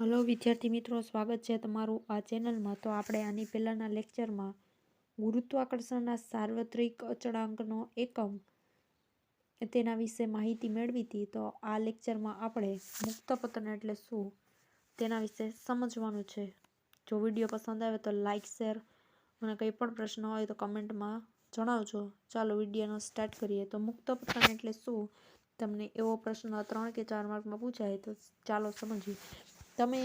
Hello, વિદ્યાર્થી મિત્રો, સ્વાગત છે તમારું આ ચેનલમાં. તો આપણે આની પહેલાંના લેક્ચરમાં ગુરુત્વાકર્ષણના સાર્વત્રિક અચળાંકનો એકમ તેના વિશે માહિતી મેળવી હતી. તો આ લેક્ચરમાં આપણે મુક્ત પતન એટલે શું તેના વિશે સમજવાનું છે. જો વીડિયો પસંદ આવે તો લાઇક શેર અને કંઈ પણ પ્રશ્ન હોય તો કમેન્ટમાં જણાવજો. ચાલો, વિડીયોનો સ્ટાર્ટ કરીએ. તો મુક્ત પતન એટલે શું? તમને એવો પ્રશ્ન ત્રણ કે ચાર માર્કમાં પૂછાય તો ચાલો સમજીએ. તમે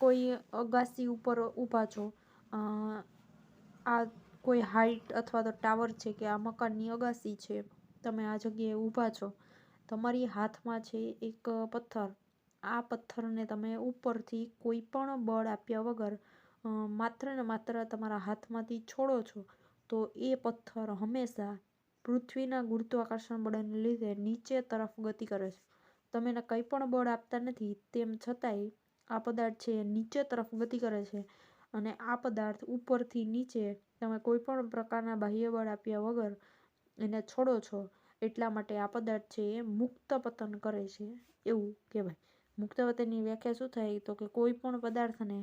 કોઈ અગાસી ઉપર ઊભા છો આ કોઈ હાઇટ અથવા તો ટાવર છે કે આ મકાનની અગાસી છે, તમે આ જગ્યાએ ઊભા છો, તમારી હાથમાં છે એક પથ્થર. આ પથ્થરને તમે ઉપરથી કોઈ પણ બળ આપ્યા વગર માત્ર ને માત્ર તમારા હાથમાંથી છોડો છો, તો એ પથ્થર હંમેશા પૃથ્વીના ગુરુત્વાકર્ષણ બળને લીધે નીચે તરફ ગતિ કરે છે. તમે એને કંઈ પણ બળ આપતા નથી, તેમ છતાંય આ પદાર્થ છે નીચે તરફ ગતિ કરે છે અને આ પદાર્થ ઉપરથી નીચે તમે કોઈ પણ પ્રકારના બાહ્ય બળ આપ્યા વગર એને છોડો છો, એટલા માટે આ પદાર્થ છે એ મુક્ત પતન કરે છે. એવું કહેવાય. મુક્ત પતનની વ્યાખ્યા શું થાય? તો કે કોઈ પણ પદાર્થને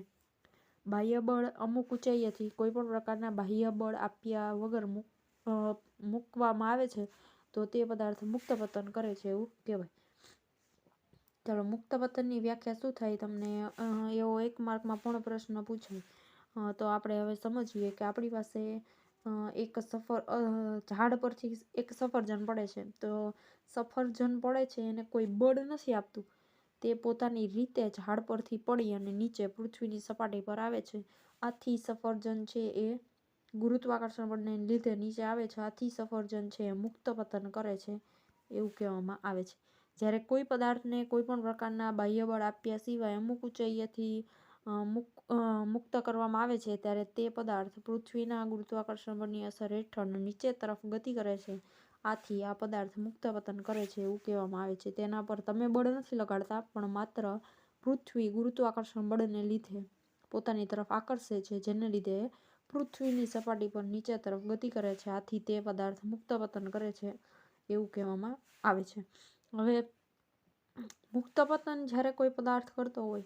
બાહ્ય બળ અમુક ઊંચાઈએથી કોઈ પણ પ્રકારના બાહ્ય બળ આપ્યા વગર મૂકવામાં આવે છે, તો તે પદાર્થ મુક્ત પતન કરે છે એવું કહેવાય. ચાલો મુક્ત પતનની વ્યાખ્યા શું થાય તમને? એવો એક માર્કમાં પણ પ્રશ્ન પૂછાય તો આપણે હવે સમજીએ કે આપણી પાસે એક સફર ઝાડ પરથી એક સફરજન પડે છે. તો સફરજન પડે છે, એને કોઈ બળ નથી આપતું. તે પોતાની રીતે ઝાડ પરથી પડી અને નીચે પૃથ્વીની સપાટી પર આવે છે. આથી સફરજન છે એ ગુરુત્વાકર્ષણ બળને લીધે નીચે આવે છે. આથી સફરજન છે એ મુક્ત પતન કરે છે, એવું કહેવામાં આવે છે. જ્યારે કોઈ પદાર્થને કોઈ પણ પ્રકારના બાહ્ય બળ આપ્યા સિવાય અમુક ઊંચાઈએથી મુક્ત કરવામાં આવે છે, ત્યારે તે પદાર્થ પૃથ્વીના ગુરુત્વાકર્ષણ બળની અસર હેઠળ નીચે તરફ ગતિ કરે છે. આથી આ પદાર્થ મુક્ત પતન કરે છે એવું કહેવામાં આવે છે. તેના પર તમે બળ નથી લગાડતા, પણ માત્ર પૃથ્વી ગુરુત્વાકર્ષણ બળને લીધે પોતાની તરફ આકર્ષે છે, જેને લીધે પૃથ્વીની સપાટી પર નીચે તરફ ગતિ કરે છે. આથી તે પદાર્થ મુક્ત પતન કરે છે એવું કહેવામાં આવે છે. હવે મુક્ત પતન જ્યારે કોઈ પદાર્થ કરતો હોય,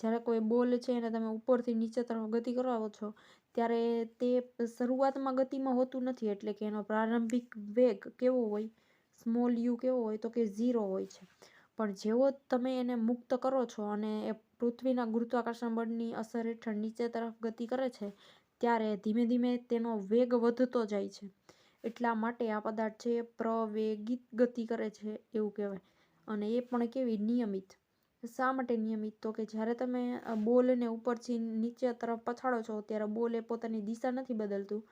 જ્યારે કોઈ બોલ છે એને તમે ઉપરથી નીચે તરફ ગતિ કરાવો છો, ત્યારે તે શરૂઆતમાં ગતિમાં હોતું નથી. એટલે કે એનો પ્રારંભિક વેગ કેવો હોય, સ્મોલ યુ કેવો હોય, તો કે ઝીરો હોય છે. પણ જેવો તમે એને મુક્ત કરો છો અને એ પૃથ્વીના ગુરુત્વાકર્ષણ બળની અસર હેઠળ નીચે તરફ ગતિ કરે છે, ત્યારે ધીમે ધીમે તેનો વેગ વધતો જાય છે. એટલા માટે આ પદાર્થ છે પ્રવેગિત ગતિ કરે છે એવું કહેવાય. અને એ પણ કેવી? નિયમિત. શા માટે નિયમિત? તો કે જ્યારે તમે બોલને ઉપરથી નીચે તરફ પછાડો છો, ત્યારે બોલ એ પોતાની દિશા નથી બદલતું.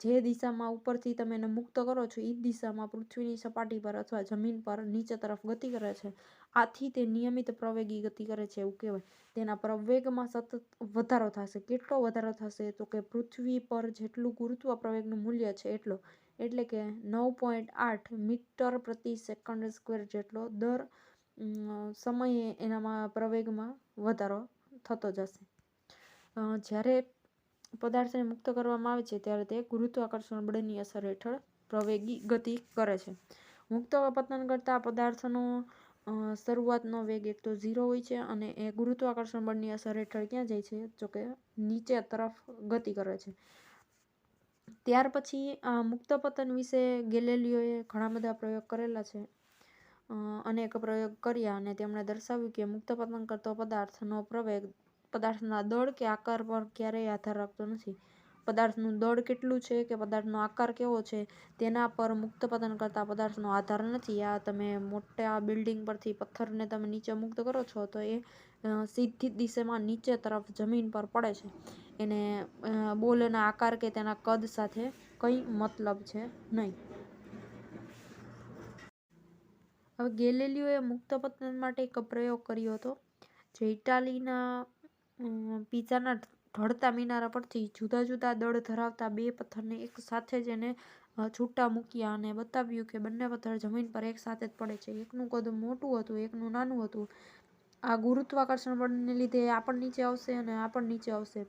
જે દિશામાં ઉપરથી તમે એને મુક્ત કરો છો એ દિશામાં પૃથ્વીની સપાટી પર અથવા જમીન પર નીચે તરફ ગતિ કરે છે. આથી તે નિયમિત પ્રવેગી ગતિ કરે છે એવું કહેવાય. તેના પ્રવેગમાં સતત વધારો થશે. કેટલો વધારો થશે? તો કે પૃથ્વી પર જેટલું ગુરુત્વ પ્રવેગનું મૂલ્ય છે, એટલો. એટલે કે નવ પોઈન્ટ આઠ મીટર પ્રતિ સેકન્ડ સ્ક્વેર જેટલો દર સમયે એનામાં પ્રવેગમાં વધારો થતો જશે. જ્યારે પદાર્થને મુક્ત કરવામાં આવે છે, ત્યારે તે ગુરુત્વાકર્ષણ બળની અસર હેઠળ પ્રવેગી ગતિ કરે છે. મુક્ત પતન કરતા પદાર્થનો શરૂઆતનો વેગ એક તો ઝીરો હોય છે અને એ ગુરુત્વાકર્ષણ બળની અસર હેઠળ ક્યાં જાય છે? જો કે નીચે તરફ ગતિ કરે છે. ત્યાર પછી આ મુક્ત પતન વિશે ગેલેલિયોએ ઘણા બધા પ્રયોગ કરેલા છે. અનેક પ્રયોગ કર્યા અને તેમણે દર્શાવ્યું કે મુક્ત પતન કરતો પદાર્થનો પ્રવેગ, પદાર્થના દળ કે આકાર પર ક્યારેય આધાર રાખતો નથી. પદાર્થનું દળ કેટલું છે, કે પદાર્થનો આકાર કેવો છે, તેના પર મુક્ત પતન કરતા પદાર્થનો આધાર નથી. આ તમે મોટા બિલ્ડિંગ પરથી પથ્થરને તમે નીચે મુક્ત કરો છો, તો એ સીધી દિશામાં નીચે તરફ જમીન પર પડે છે. એને બોલના આકાર કે તેના કદ સાથે કંઈ મતલબ છે નહીં. હવે ગેલેલિયોએ મુક્ત પતન માટે એક પ્રયોગ કર્યો હતો, જે ઇટાલીના પીઝાના ઢળતા મિનારા પરથી જુદા જુદા દળ ધરાવતા બે પથ્થરને એક સાથે જ એને છૂટા મૂક્યા અને બતાવ્યું કે બંને પથ્થર જમીન પર એક સાથે જ પડે છે. એકનું કદ મોટું હતું, એકનું નાનું હતું. આ ગુરુત્વાકર્ષણ બળને લીધે આ પણ નીચે આવશે અને આ પણ નીચે આવશે.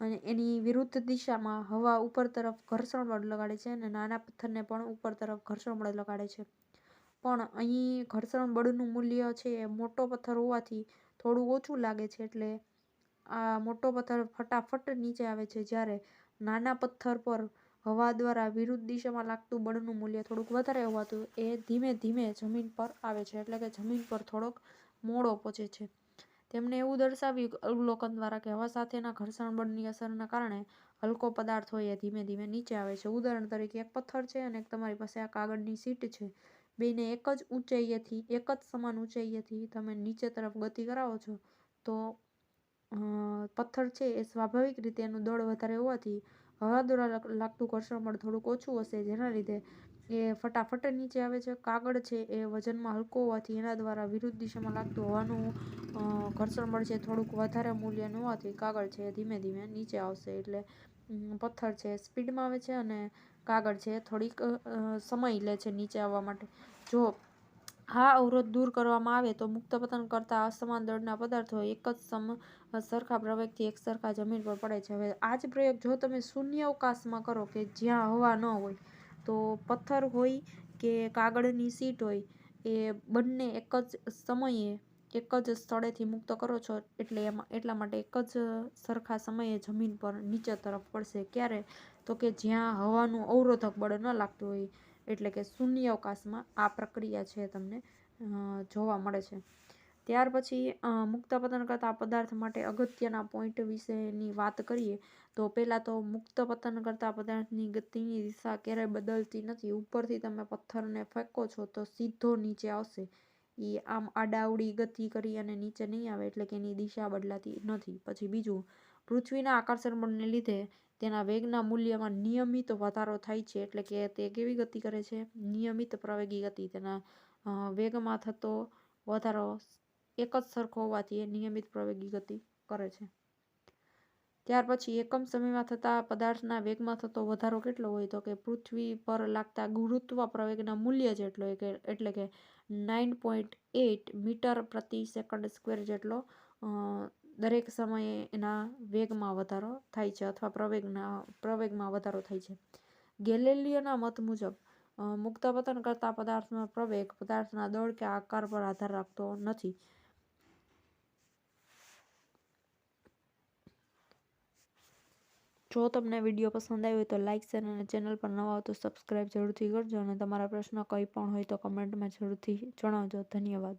અને એની વિરુદ્ધ દિશામાં હવા ઉપર તરફ ઘર્ષણ બળ લગાડે છે અને નાના પથ્થરને પણ ઉપર તરફ ઘર્ષણ બળ લગાડે છે. પણ અહીં ઘર્ષણ બળનું મૂલ્ય છે મોટો પથ્થર હોવાથી થોડું ઓછું લાગે છે એટલે આ મોટો પથ્થર ફટાફટ નીચે આવે છે જ્યારે નાના પથ્થર પર હવા દ્વારા વિરુદ્ધ દિશામાં લાગતું બળનું મૂલ્ય થોડુંક વધારે હોવાતું એ ધીમે ધીમે જમીન પર આવે છે, એટલે કે જમીન પર થોડોક મોડો પહોંચે છે. તેમણે એવું દર્શાવ્યું અવલોકન દ્વારા કે હવા સાથેના ઘર્ષણ બળની અસરના કારણે હલકો પદાર્થ હોય એ ધીમે ધીમે નીચે આવે છે. ઉદાહરણ તરીકે, એક પથ્થર છે અને એક તમારી પાસે આ કાગળની સીટ છે. બેને એક જ ઊંચાઈએથી, એક જ સમાન ઊંચાઈએથી તમે નીચે તરફ ગતિ કરાવો છો, તો પથ્થર છે એ સ્વાભાવિક રીતે એનું દળ વધારે હોવાથી હવા દ્વારા લાગતું ઘર્ષણ બળ થોડુંક ઓછું હશે, જેના લીધે એ ફટાફટ નીચે આવે છે. કાગળ છે એ વજનમાં હલકો હોવાથી એના દ્વારા વિરુદ્ધ દિશામાં લાગતું હવાનું ઘર્ષણ બળ છે થોડુંક વધારે મૂલ્યનું હોવાથી કાગળ છે ધીમે ધીમે નીચે આવશે. એટલે પથ્થર છે સ્પીડમાં આવે છે અને કાગળ છે થોડીક સમય લે છે નીચે આવવા માટે. જો આ અવરોધ દૂર કરવામાં આવે તો મુક્ત પતન કરતા અસમાન દળના પદાર્થો એક જ સમ, સરખા પ્રવેગથી એક સરખા જમીન પર પડે છે. હવે આ જ પ્રયોગ જો તમે શૂન્ય અવકાશમાં કરો કે જ્યાં હવા ન હોય, તો પથ્થર હોય કે કાગળની સીટ હોય, એ બંને એક જ સમયે, એક જ સ્થળેથી મુક્ત કરો છો, એટલે એમાં, એટલા માટે એક જ સરખા સમયે જમીન પર નીચે તરફ પડશે. ક્યારે? તો કે જ્યાં હવાનું અવરોધક બળ ન લાગતું હોય એટલે કે શૂન્ય અવકાશમાં આ પ્રક્રિયા છે તમને જોવા મળે છે. ત્યાર પછી મુક્ત પતન કરતા પદાર્થ માટે અગત્યના પોઈન્ટ વિશેની વાત કરીએ, તો પહેલાં તો મુક્ત પતન કરતા પદાર્થની ગતિની દિશા ક્યારેય બદલતી નથી. ઉપરથી તમે પથ્થરને ફેંકો છો તો સીધો નીચે આવશે. એ આમ આડાવડી ગતિ કરી અને નીચે નહીં આવે એટલે કે એની દિશા બદલાતી નથી. પછી બીજું પૃથ્વીના આકર્ષણ બળને લીધે તેના વેગના મૂલ્યમાં નિયમિત વધારો થાય છે. એટલે કે તે કેવી ગતિ કરે છે? નિયમિત પ્રવેગી ગતિ. તેના વેગમાં થતો વધારો એક જ સરખો હોવાથી એ નિયમિત પ્રવેગી ગતિ કરે છે. ત્યાર પછી એકમ સમયમાં થતા પદાર્થના વેગમાં થતો વધારો કેટલો હોય તો કે પૃથ્વી પર લાગતા ગુરુત્વ પ્રવેગના મૂલ્ય જેટલો એટલે કે નાઇન પોઈન્ટ એટ મીટર પ્રતિ સેકન્ડ સ્ક્વેર જેટલો દરેક સમયે એના વેગમાં વધારો થાય છે અથવા પ્રવેગના, પ્રવેગમાં વધારો થાય છે. ગેલેલિયોના મત મુજબ મુક્ત પતન કરતા પદાર્થનો પ્રવેગ પદાર્થના દળ કે આકાર પર આધાર રાખતો નથી. જો તમને વીડિયો પસંદ આવ્યો હોય તો લાઇક શેર અને ચેનલ પર નવા હોય તો સબસ્ક્રાઈબ જરૂરથી કરજો અને તમારા પ્રશ્ન કંઈ પણ હોય તો કમેન્ટમાં જરૂરથી જણાવજો. ધન્યવાદ.